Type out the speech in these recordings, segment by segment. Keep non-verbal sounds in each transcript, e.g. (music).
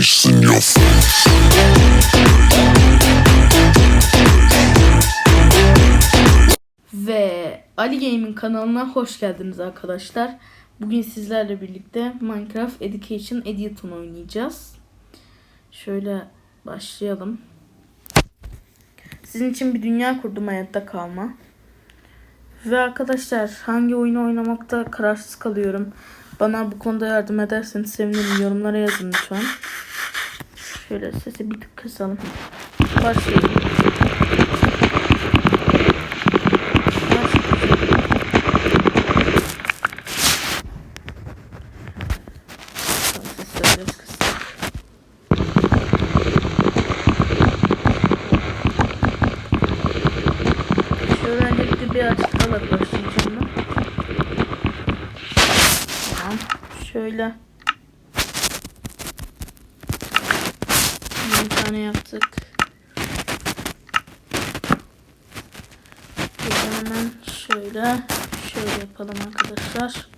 face in your face. Ve Ali Game'in kanalına hoş geldiniz arkadaşlar. Bugün sizlerle birlikte Minecraft Education Edition oynayacağız. Şöyle başlayalım. Sizin için bir dünya kurdum hayatta kalma. Ve arkadaşlar hangi oyunu oynamakta kararsız kalıyorum. Bana bu konuda yardım ederseniz sevinirim. Yorumlara yazın lütfen. Şöyle sesi bir tık kısalım. Başlayalım. Tamam, sesleri biraz kısayım. Şöyle öncelikle bir açıklamak başlayacağım ben. Tamam. Şöyle. Bir tane yaptık. Hemen şöyle. Şöyle yapalım arkadaşlar.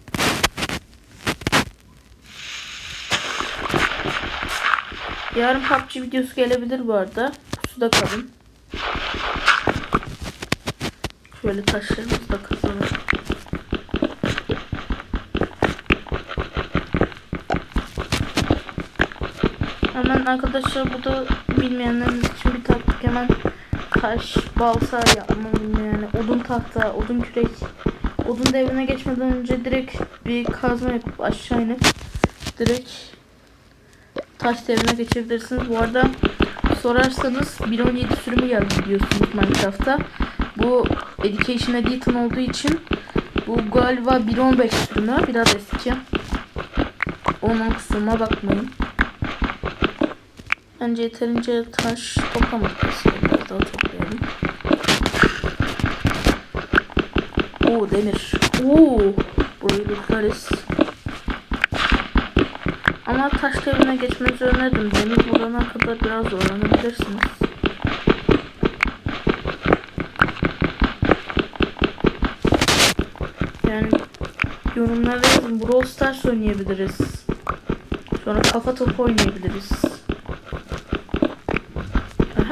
Yarın PUBG videosu gelebilir bu arada. Suda kalın. Şöyle taşlarımızı da kazalım. Hemen arkadaşlar bu da bilmeyenleriniz için bir taktik hemen taş, balta yapmam yani odun tahta, odun kürek, odun devrine geçmeden önce direkt bir kazma yapıp aşağı inip direkt taş devrine geçebilirsiniz. Bu arada sorarsanız 1.17 sürümü geldi biliyorsunuz Minecraft'ta. Bu Education Edition olduğu için bu galiba 1.15 sürümü biraz eski. Onun kusuruma bakmayın. Bence yeterince taş toplamadık. Biraz daha toplayalım. Oo demir. Oo burayı bekleriz. Ama taş devrine geçmenizi öneririm. Demir bulana kadar biraz zorlanabilirsiniz. Yani yorumlara yazın. Brawl Stars oynayabiliriz. Sonra kafa topu oynayabiliriz.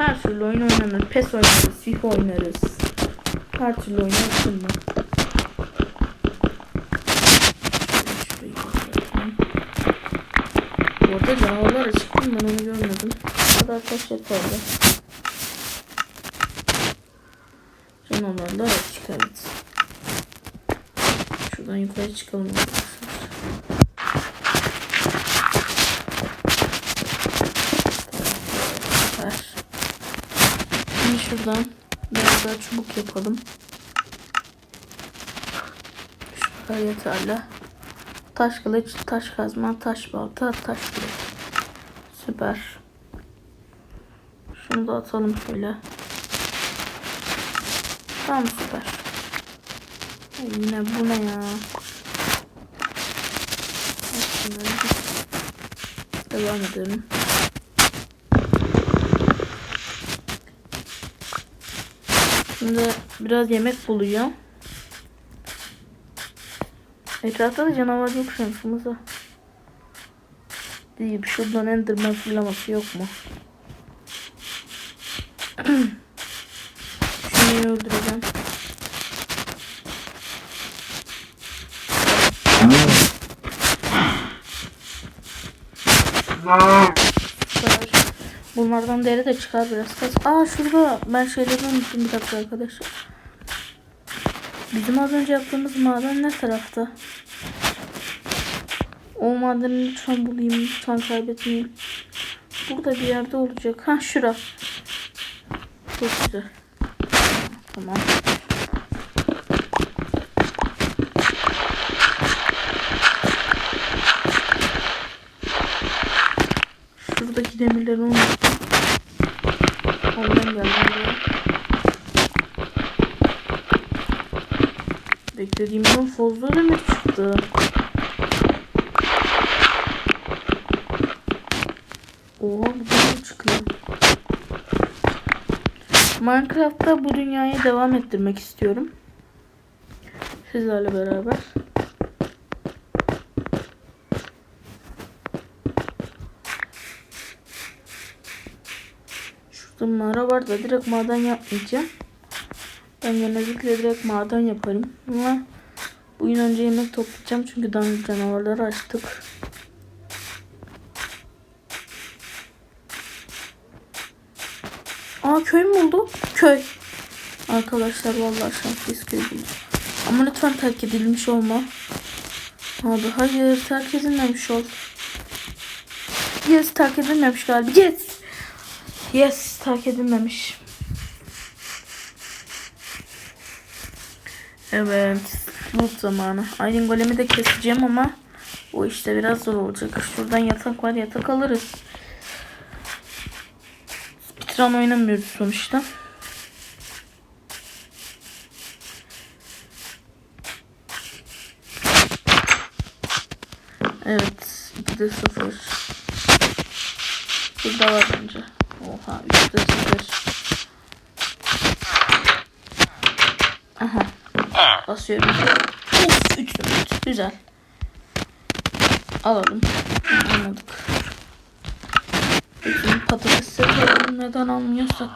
Her türlü oyun oynanır. PES oynarız, FIFA oynarız. Her türlü oyun kapatayım. Bu arada canavarlar açık? Ben onu görmedim. Hadi arkadaşlar kaldı. Canavarlar açık evet. Şuradan yukarı çıkalım arkadaşlar. Süper. Şimdi şuradan biraz çubuk yapalım. Şu kadar yeterli. Taş kılıç, taş kazma, taş balta, taş kılıç. Süper. Şunu da atalım şöyle. Tamam süper. Ay, yine bu ne ya? Devam edelim. Şimdi biraz yemek bulacağım. Etrafta da canavar yok şansımıza. Değil. Şuradan enderman fırlaması yok mu? (clears throat) Şunu öldüreceğim. Süper. Bunlardan deri de çıkar biraz kaz. Aa şurada ben şeyleri unuttum bir dakika arkadaşlar. Bizim az önce yaptığımız maden ne tarafta? O madeni lütfen bulayım. Lütfen kaybetmeyeyim. Burada bir yerde olacak. Ha şura. Çok güzel. Tamam. Şuradaki demirleri unuttum. Ondan geldim buraya. Beklediğimden fazla demir çıktı. Oha bu demir çıkıyor. Minecraft'ta bu dünyayı devam ettirmek istiyorum. Sizlerle beraber. yaptığım mağara var da direkt maden yapmayacağım. Ben genellikle direkt maden yaparım. Ama bugün önce yemek toplayacağım çünkü daha önce canavarları açtık. Aa köy mü oldu? Köy. Arkadaşlar vallahi şanslıyız köy bulduk. Ama lütfen terk edilmiş olma. Abi hayır terk edilmemiş ol. Yes terk edilmemiş galiba. Yes. Yes terk edilmemiş. Evet. Loot zamanı. Iron golemi de keseceğim ama o işte biraz zor olacak. Şuradan yatak var yatak alırız. Speedrun oynamıyoruz sonuçta. Evet. 2'de 0. Burada var bence. Oha 3'de 0. Aha. Basıyorum. Of 3 4. Güzel. Alalım. Anladık. Bütün patatesleri alalım. Neden almıyorsak.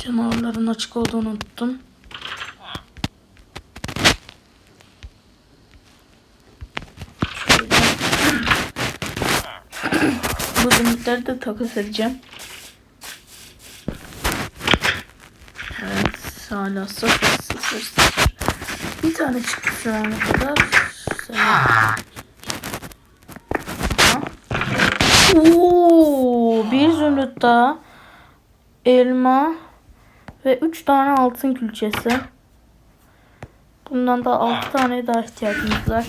Canavarların açık olduğunu unuttum. Bu limitleri de takas edeceğim. Evet. Hala sıfır sıfır sıfır. Bir tane çıktı şu ana kadar. Oo, bir zümrüt daha. Elma. Ve 3 tane altın külçesi. Bundan da 6 tane daha ihtiyacımız var.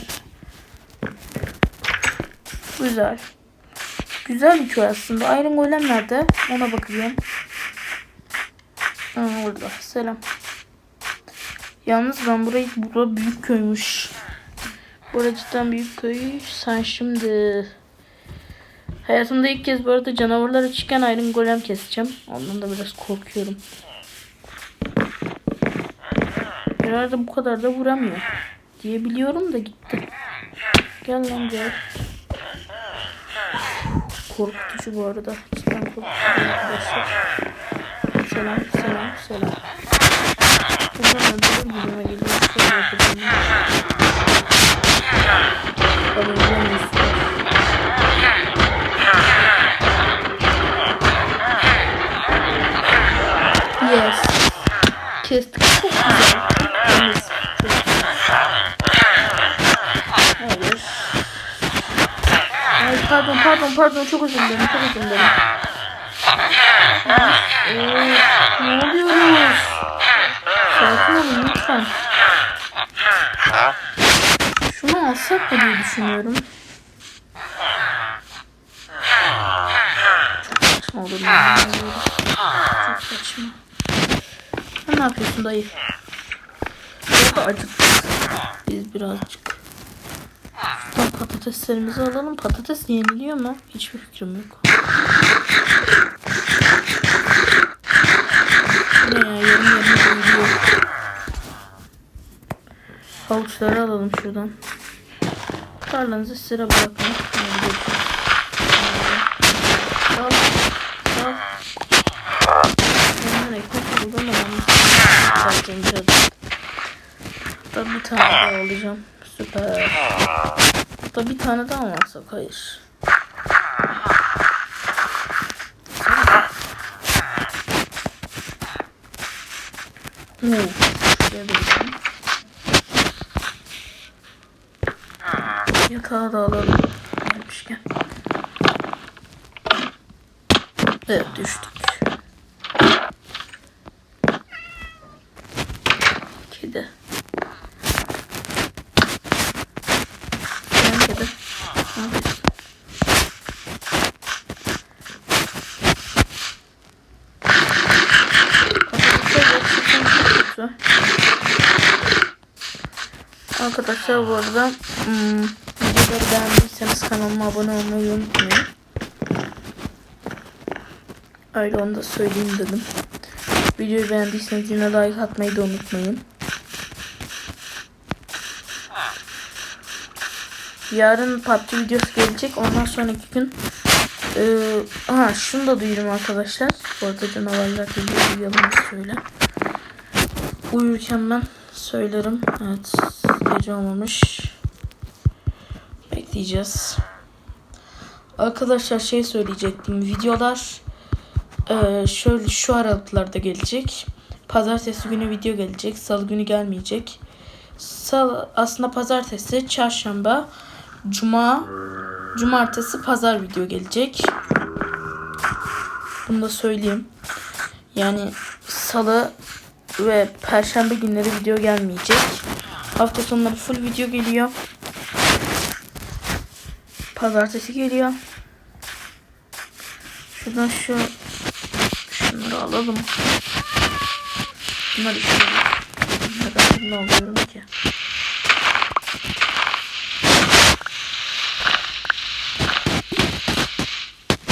Güzel. Güzel bir köy aslında. Iron Golem nerede? Ona bakacağım. Ha, orada. Selam. Yalnız ben burayı bura büyük köymüş. Burası cidden büyük köy. Sen şimdi hayatımda ilk kez bu arada canavarlar açıkken Iron Golem keseceğim. Ondan da biraz korkuyorum. Herhalde bu kadar da vuramıyor. Diye biliyorum da gitti. Gel lan gel. Korkutucu bu arada. Cidden korkutucu. Selam selam selam. Buradan öldürür gibime geliyor. Şöyle yapacağım. Alacağım üstüne. Yes. Kestik. Çok güzel. Temiz. Hayır. Ay pardon pardon pardon çok özür dilerim çok özür dilerim. Oo, ne oluyoruz? Sakin olun lütfen. Şunu alsak mı diye düşünüyorum. Çok olur? Çok saçma. Sen ne yapıyorsun dayı? Burada acıktık. Biz birazcık. Şuradan patateslerimizi alalım. Patates yeniliyor mu? Hiçbir fikrim yok. Ne ya? Yarım yarım yeniliyor. Havuçları alalım şuradan. Tarlanızı sıra bırakın. Al. Al. Koydum? Buradan da ben Zaten biraz. Hatta bir tane daha alacağım. Süper. Hatta bir tane daha alsak? Hayır. Gidelim. Yatağı da alalım. Gelmişken. Evet düştük. Kedi. Sen kedi. Ne yapıyorsun? Patatesler gerçekten çok kötü. Arkadaşlar bu arada hmm, videoları beğendiyseniz kanalıma abone olmayı unutmayın. Öyle onu da söyleyeyim dedim. Videoyu beğendiyseniz yine like atmayı da unutmayın. Yarın PUBG videosu gelecek. Ondan sonraki gün Ee, ha şunu da duyurum arkadaşlar. Bu arada canavarlar geliyor biz şöyle. Uyurken ben söylerim. Evet gece olmamış. Bekleyeceğiz. Arkadaşlar şey söyleyecektim. Videolar e, şöyle şu aralıklarda gelecek. Pazartesi günü video gelecek. Salı günü gelmeyecek. Sal aslında pazartesi, çarşamba, cuma, cumartesi, pazar video gelecek. Bunu da söyleyeyim. Yani salı ve perşembe günleri video gelmeyecek. Hafta sonları full video geliyor. Pazartesi geliyor. Şuradan şu şunları alalım. Bunları şöyle. Neden bunu alıyorum ki?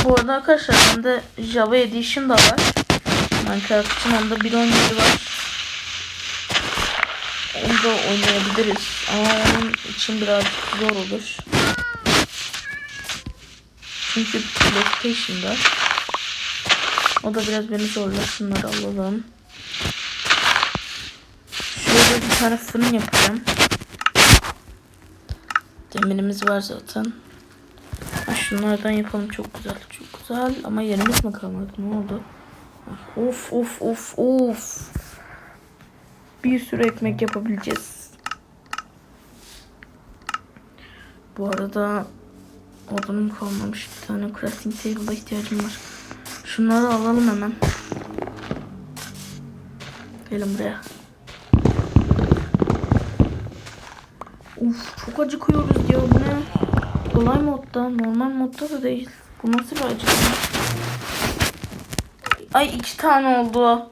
Bu arada arkadaşlar bende Java Edition da var. Minecraft için onda 1.17 var. Da oynayabiliriz. Ama onun için biraz zor olur. Çünkü PlayStation'da. O da biraz beni zorlar. Şunları alalım. Şöyle bir tane fırın yapacağım. Demirimiz var zaten. Ha, şunlardan yapalım çok güzel. Çok güzel ama yerimiz mi kalmadı? Ne oldu? Of of of of. Bir sürü ekmek yapabileceğiz. Bu arada odunum kalmamış. Bir tane crafting table'a ihtiyacım var. Şunları alalım hemen. Gelin buraya. Uf çok acıkıyoruz ya bu ne? Kolay modda, normal modda da değil. Bu nasıl bir acı? Ay iki tane oldu.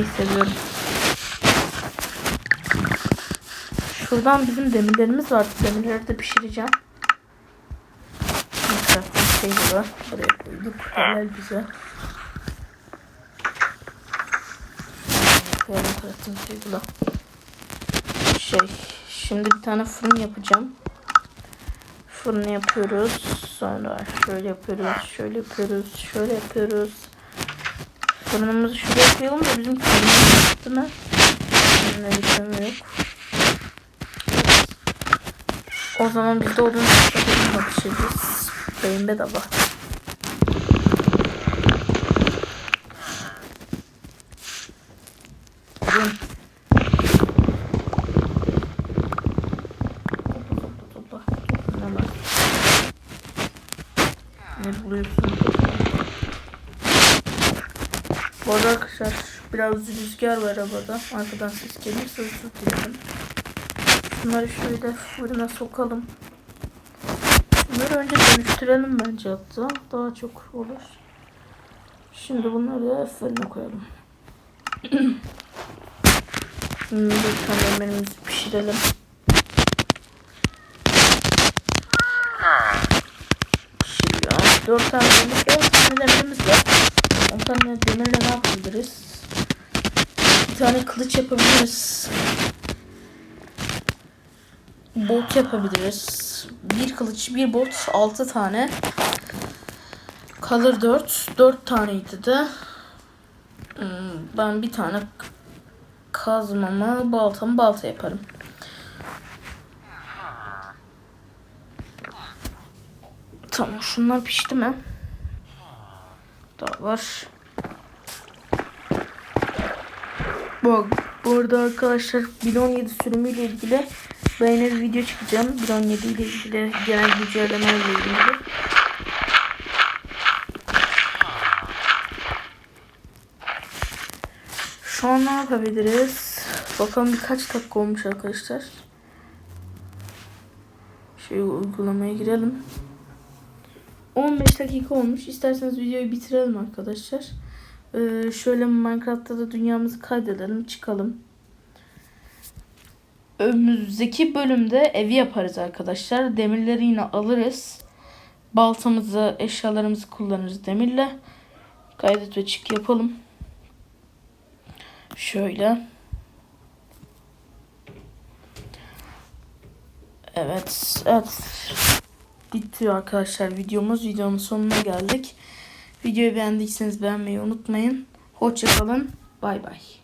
Ekmeği seviyorum. Şuradan bizim demirlerimiz var. Demirleri de pişireceğim. Minecraft'ın şeyi var. Buraya koyduk. Helal bize. Crafting table'a. Şey, şimdi bir tane fırın yapacağım. Fırını yapıyoruz. Sonra şöyle yapıyoruz, şöyle yapıyoruz, şöyle yapıyoruz. Fırınımızı şuraya koyalım da bizim fırınımız mi? Benim öyle kömür yok. O zaman biz de odun odunla pişireceğiz. Beyin bedava. Odun. Topla topla topla. Ne var? Ne buluyorsun? Bu arada arkadaşlar biraz rüzgar var arabada. Arkadan ses gelirse özür dilerim. Bunları şöyle fırına sokalım. Bunları önce dönüştürelim bence hatta. Daha çok olur. Şimdi bunları da fırına koyalım. (clears throat) Şimdi yemeğimizi pişirelim. Pişiriyor. 4 tane demir, 10 tane demirimiz var. 10 tane demirle ne yapabiliriz? Tane kılıç yapabiliriz. Bot yapabiliriz. Bir kılıç, bir bot, 6 tane. Kalır 4. 4 taneydi de. Hmm, Ben bir tane kazmamı, baltamı balta yaparım. Tamam şunlar pişti mi? Daha var. Bu, bu arada arkadaşlar 1.17 sürümüyle ilgili ben yine bir video çıkacağım. 1.17 ile ilgili genel güncellemeyle ilgili. Şu an ne yapabiliriz? Bakalım birkaç dakika olmuş arkadaşlar. Şöyle uygulamaya girelim. 15 dakika olmuş. İsterseniz videoyu bitirelim arkadaşlar. Ee, şöyle Minecraft'ta da dünyamızı kaydedelim. Çıkalım. Önümüzdeki bölümde evi yaparız arkadaşlar. Demirleri yine alırız. Baltamızı, eşyalarımızı kullanırız demirle. Kaydet ve çık yapalım. Şöyle. Evet. Evet. Bitti arkadaşlar videomuz. Videonun sonuna geldik. Videoyu beğendiyseniz beğenmeyi unutmayın. Hoşçakalın. Bay bay.